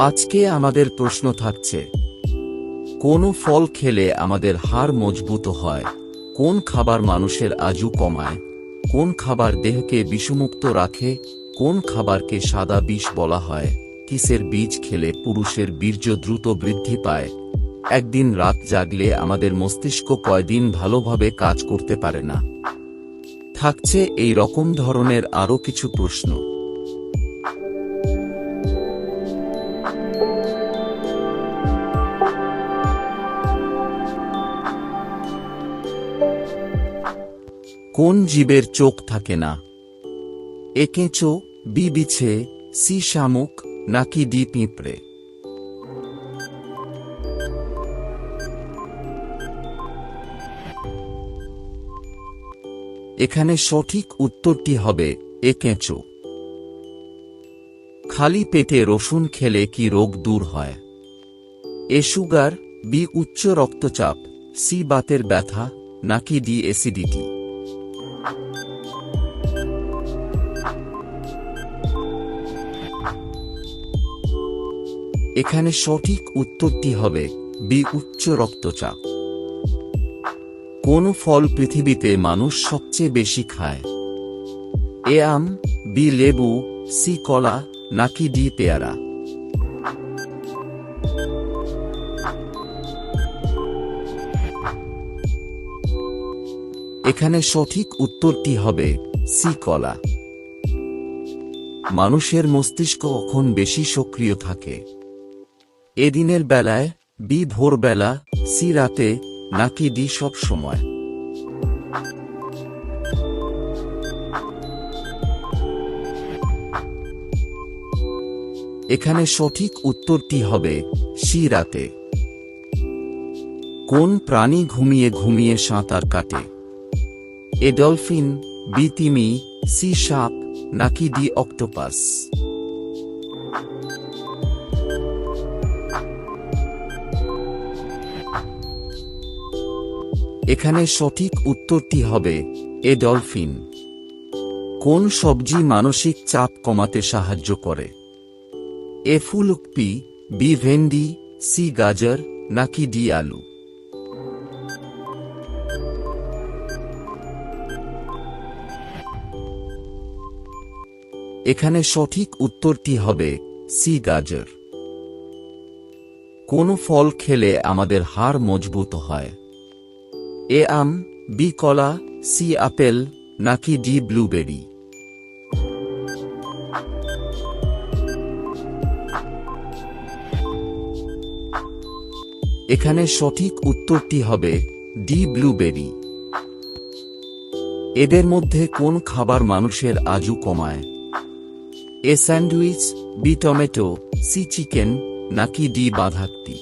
আজকে আমাদের প্রশ্ন থাকছে, কোন ফল খেলে আমাদের হাড় মজবুত হয়? কোন খাবার মানুষের আজু কমায়? কোন খাবার দেহকে বিষমুক্ত রাখে? কোন খাবারকে সাদা বিষ বলা হয়? কিসের বীজ খেলে পুরুষের বীর্য দ্রুত বৃদ্ধি পায়? একদিন রাত জাগলে আমাদের মস্তিষ্ক কয়দিন ভালোভাবে কাজ করতে পারে না। থাকছে এই রকম ধরনের আরও কিছু প্রশ্ন। কোন জীবের চোখ থাকে না? এ কেঁচো বি বিছে সি শামুক নাকি ডি পিঁপড়ে এখানে সঠিক উত্তরটি হবে এ কেঁচো খালি পেটে রসুন খেলে কি রোগ দূর হয়? এ সুগার, বি উচ্চ রক্তচাপ, সি বাতের ব্যথা, নাকি ডি অ্যাসিডিটি? এখানে সঠিক উত্তরটি হবে বি, উচ্চ রক্তচাপ। কোন ফল পৃথিবীতে মানুষ সবচেয়ে বেশি খায়। এ আম, বি, লেবু, সি, কলা, নাকি ডি, পেয়ারা? এখানে সঠিক উত্তরটি হবে? সি, কলা। মানুষের মস্তিষ্ক কখন বেশি সক্রিয় থাকে? এদিনের বেলায়, বি, ভোরবেলা, সি, রাতে, নাকি ডি, সব সময়? এখানে সঠিক উত্তরটি হবে? সি, রাতে। কোন প্রাণী ঘুমিয়ে ঘুমিয়ে সাঁতার কাটে? এ ডলফিন বি তিমি সি সাপ নাকি ডি অক্টোপাস এখানে সঠিক উত্তরটি হবে এ ডলফিন কোন সবজি মানসিক চাপ কমাতে সাহায্য করে? এ ফুলকপি বি ভেন্ডি সি গাজর, নাকি ডি আলু? এখানে সঠিক উত্তরটি হবে সি গাজর। কোন ফল খেলে আমাদের হাড় মজবুত হয়? এ আম, বি কলা, সি আপেল, নাকি ডি ব্লুবেরি? এখানে সঠিক উত্তরটি হবে ডি ব্লুবেরি। এদের মধ্যে কোন খাবার মানুষের আজু কমায়? A sandwich B tomato C chicken নাকি ডি বাঁধাকটি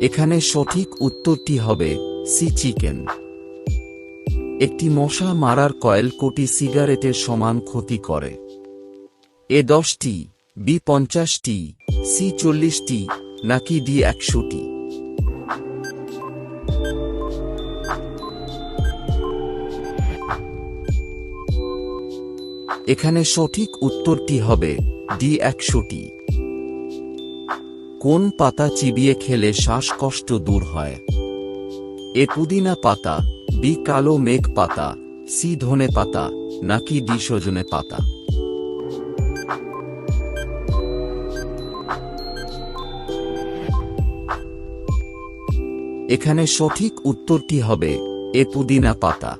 এখানে সঠিক উত্তরটি হবে সি চিকেন একটি মশা মারার কয়েল কোটি সিগারেটের সমান ক্ষতি করে। এ দশটি, বি পঞ্চাশটি, সি চল্লিশটি, নাকি ডি একশোটি? এখানে সঠিক উত্তরটি হবে ডি একশোটি। কোন পাতা চিবিয়ে খেলে শ্বাসকষ্ট দূর হয়? এ পুদিনা পাতা, বি কালো মেঘ পাতা, সি ধনে পাতা, নাকি ডি সজনে পাতা? এখানে সঠিক উত্তরটি হবে এ পুদিনা পাতা।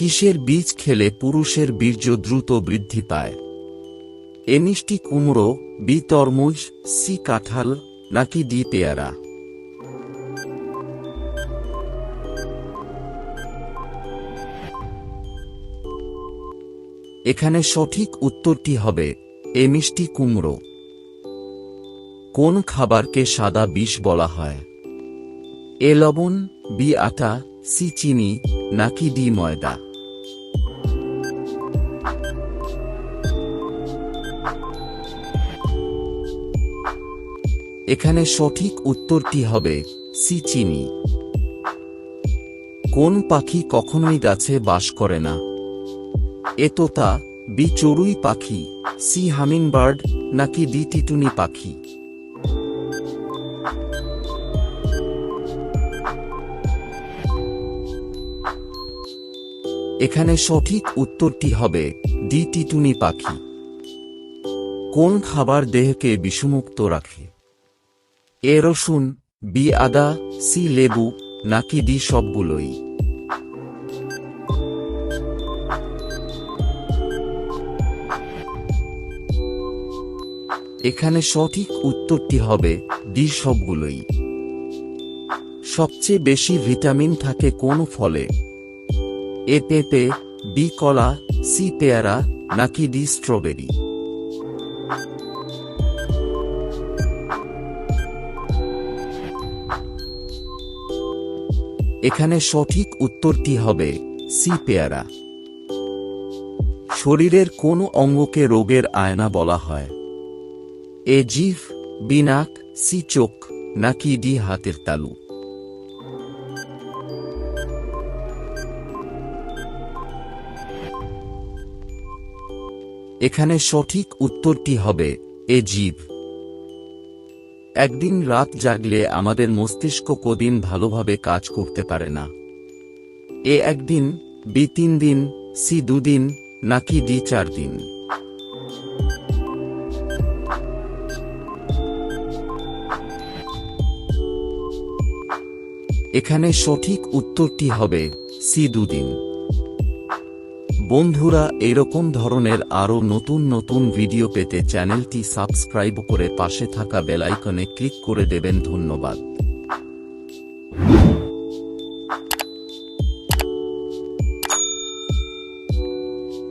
কিসের বীজ খেলে পুরুষের বীর্য দ্রুত বৃদ্ধি পায়? এ মিষ্টি কুমড়ো, বি তরমুজ, সি কাঁঠাল, নাকি ডি পেয়ারা? এখানে সঠিক উত্তরটি হবে, এ মিষ্টি কুমড়ো। কোন খাবারকে সাদা বিষ বলা হয়? এ লবণ, বি আটা, সি চিনি, নাকি ডি ময়দা? এখানে সঠিক উত্তরটি হবে সি চিনি। কোন পাখি কখনোই গাছে বাস করে না? এ তোতা বি চড়ুই পাখি, সি হামিংবার্ড, নাকি ডি টিটুনি পাখি? এখানে সঠিক উত্তরটি হবে ডি টিটুনি পাখি। কোন খাবার দেহকে বিষমুক্ত রাখে? এ রসুন, বি আদা, সি লেবু, নাকি ডি সবগুলোই। এখানে সঠিক উত্তরটি হবে ডি সবগুলোই। সবচেয়ে বেশি ভিটামিন থাকে কোন ফলে? এ পেঁপে, বি কলা, সি পেয়ারা, নাকি ডি স্ট্রবেরি? এখানে সঠিক উত্তরটি হবে সি পেয়ারা। শরীরের কোন অঙ্গকে রোগের আয়না বলা হয়? এ জিভ, বি নাক, সি চোখ, নাকি ডি হাতের তালু? এখানে সঠিক উত্তরটি হবে এ জীব একদিন রাত জাগলে আমাদের মস্তিষ্ক কদিন ভালোভাবে কাজ করতে পারে না। এ একদিন, বি তিন দিন, সি দুদিন নাকি ডি চার দিন। এখানে সঠিক উত্তরটি হবে সি দুদিন বন্ধুরা, এরকম ধরনের আরও নতুন নতুন ভিডিও পেতে চ্যানেলটি সাবস্ক্রাইব করে পাশে থাকা বেলাইকনে ক্লিক করে দেবেন ধন্যবাদ।